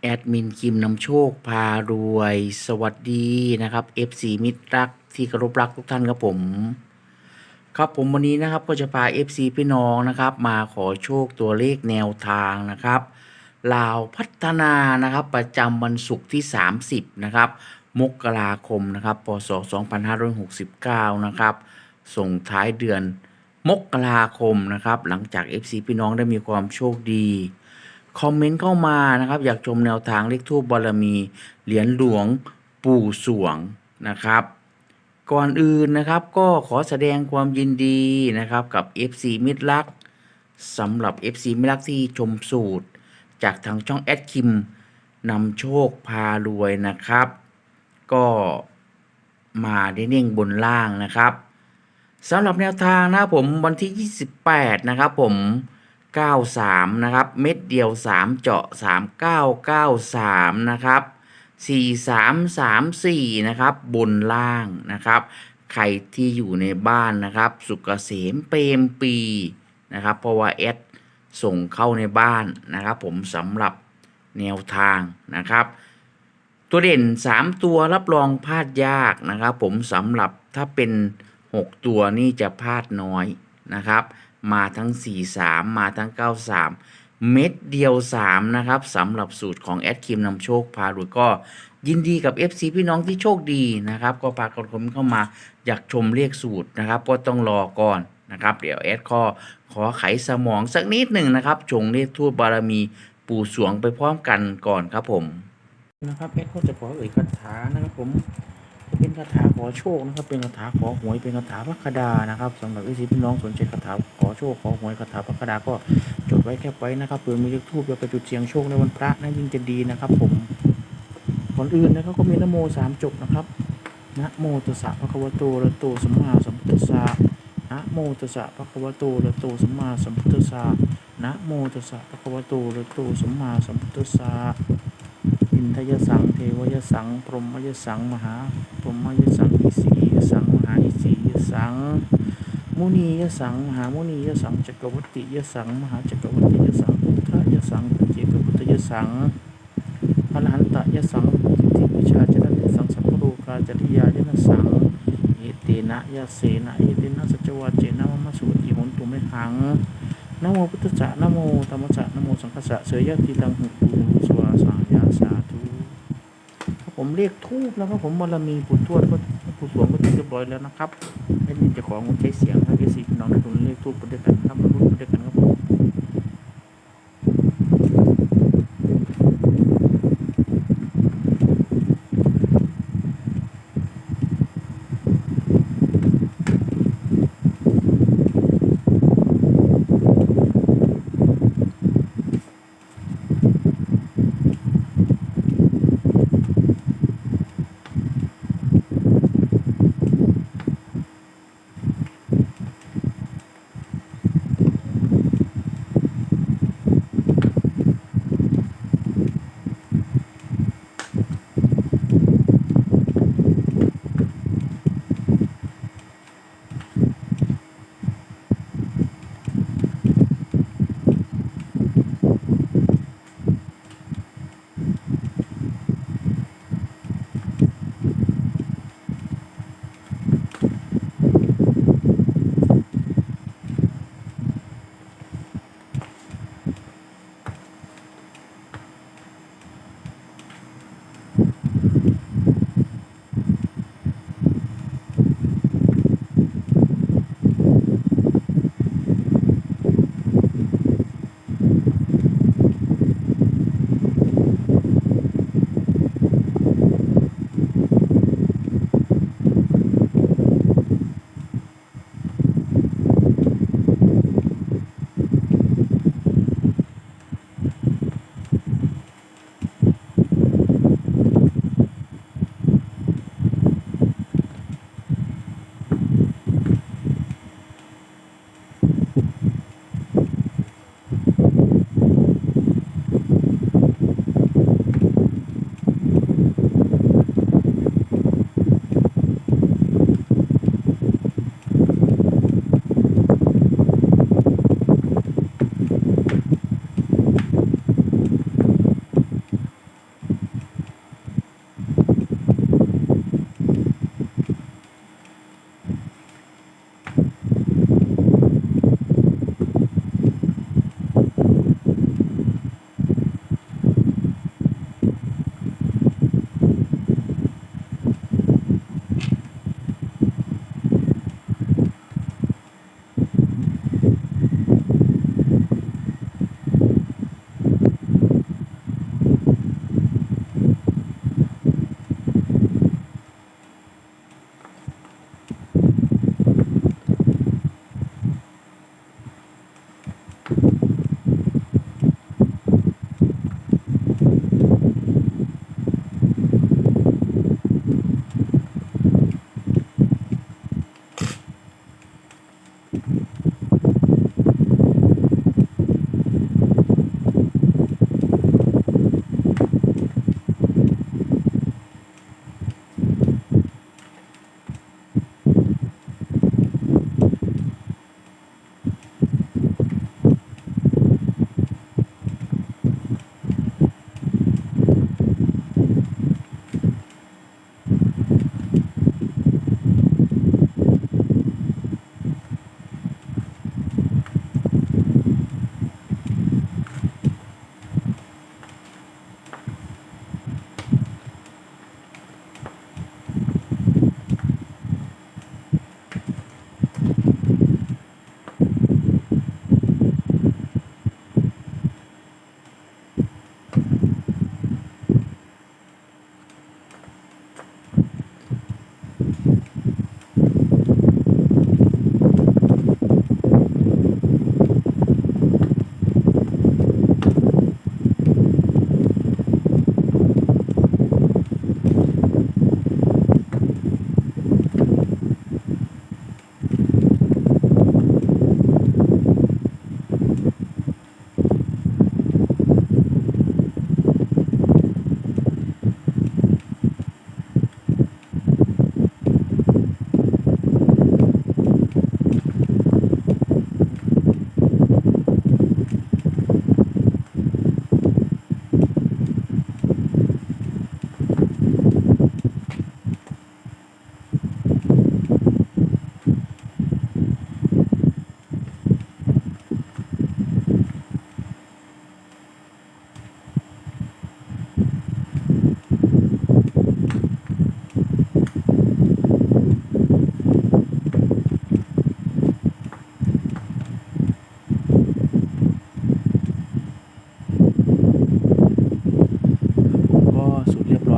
แอดมินคิมนำโชคพารวย สวัสดีนะครับ FC มิตรรักที่เคารพรักทุกท่านครับผม ครับผมวันนี้นะครับก็จะพา FC พี่น้องนะครับ มาขอโชคตัวเลขแนวทางนะครับลาวพัฒนานะครับ ประจำวันศุกร์ที่ 30 นะครับมกราคมนะครับพศ2569 นะครับ ส่งท้ายเดือนมกราคมนะครับ หลังจาก FC พี่น้องได้มีความโชคดี คอมเมนต์เข้ามานะครับ อยากชมแนวทางเลขทูบบารมี เหรียญหลวงปู่สวงนะครับ ก่อนอื่นนะครับก็ขอแสดงความยินดีนะครับกับ FC มิตรลักสำหรับ FC มิตรลักที่ชมสูตร จากทางช่องแอดคิมนำโชคพารวยนะครับ ก็มาได้เน่งบนล่างนะครับสำหรับแนวทางนะผมวันที่ 28 นะครับผม 93 นะครับ เม็ดเดียว 3 เจาะ 3993 นะครับ 4334 นะครับ บนล่างนะครับ ใครที่อยู่ในบ้านนะครับ สุกเกษมเปรมปีนะครับ เพราะว่าแอดส่งเข้าในบ้านนะครับ ผมสำหรับแนวทางนะครับ ตัวเด่น 3 ตัวรับรองพลาดยากนะครับ ผมสำหรับถ้าเป็น 6 ตัวนี่จะพลาดน้อยนะครับ มาทั้ง 4 3 มาทั้ง 9 3 เม็ดเดียว 3 นะครับสำหรับสูตรของแอดคิมนำโชคพารวยก็ยินดีกับ FC พี่น้องที่โชคดีนะครับ ก็พากันคมเข้ามาอยากชมเลขสูตรนะครับ ก็ต้องรอก่อนนะครับ เดี๋ยวแอดก็ขอไขสมองสักนิดหนึ่งนะครับ ชงเลขทูบบารมีปู่สวงไปพร้อมกันก่อนครับผมนะครับแอดก็จะขอเอ่ยคาถานะครับผม เป็นคาถาขอโชคนะครับ เป็นคาถาขอหวย เป็นคาถาพระคดานะครับสำหรับวิสิพี่น้องสนใจคาถาขอโชคขอหวยคาถาพระคดาก็จดไว้แคปไว้นะครับเผื่อมีเลขทูบแล้วไปจุดเสียงโชคในวันพระนั่นยิ่งจะดีนะครับผมก่อนอื่นนะครับก็มีนโมสามจบนะครับนะโมตัสสะภะคะวะโตระโตสัมมาสัมพุทธัสสะนะโมตัสสะภะคะวะโตระโตสัมมาสัมพุทธัสสะนะโมตัสสะภะคะวะโตระหะโตสัมมาสัมพุทธัสสะ อินทยสัง เทวยสัง พรหมยสัง มหา พรหมยสังอิสียสัง มหาอิสียสัง มุนียสัง มหามุนียสัง จักรวัติยสัง มหาจักรวัติยสัง พุทธยสังปเจกพุทธยสังอรหันตยสังทิวิชาจนะยสังสัพพโรกาจริยายนะสังเอเตนะยเสนะเอเตนะสัจวัจเจนะมมสุติหุนตุเมหังนโมพุทธะนโมธรรมะนโมสังฆะเสยยะติตังหุปูสวาสายาสั ผมเรียกทูบแล้วครับผมบารมีปู่ทวดก็ปู่สวงก็เรียบร้อยแล้วนะครับให้นี่จะของใช้เสียงให้พี่สิน้องทุนเรียกทูบไปด้วยกันครับมารุ่นไปด้วยกันครับผม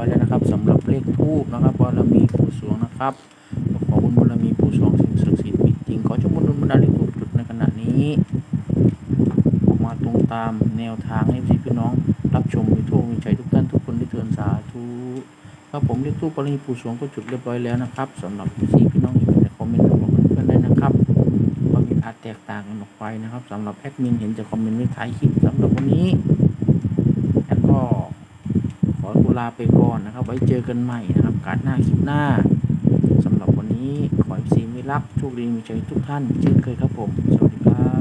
อยแล้วนะครับ สำหรับเลขทูบนะครับบารมีปู่สวงนะครับขอบุญบารมีปู่สวงสิ่งศักดิ์สิทธิ์มีจริงขอจงบุญบุญดาเลขทูบจุดในขณะนี้ออกมาตรงตามแนวทางให้พี่พี่น้องรับชมมีทั่วมีใจทุกท่านทุกคนได้เทินสาธุครับผมเลขทูบบารมีปู่สวงก็จุดเรียบร้อยแล้วนะครับ สำหรับพี่พี่น้องอยู่ในคอมเมนต์บอกเพื่อนได้นะครับความผิดาดแตกต่างกันออกไปนะครับ สำหรับแอดมินเห็นจะคอมเมนต์ไว้ท้ายคลิปสำหรับวันนี้ ตัวลาไปก่อนนะครับ ไว้เจอกันใหม่นะครับ การหน้าคลิปหน้าสำหรับวันนี้ขอให้ซีมีรักโชคดีมีใจทุกท่านเช่นเคยครับผม สวัสดีครับ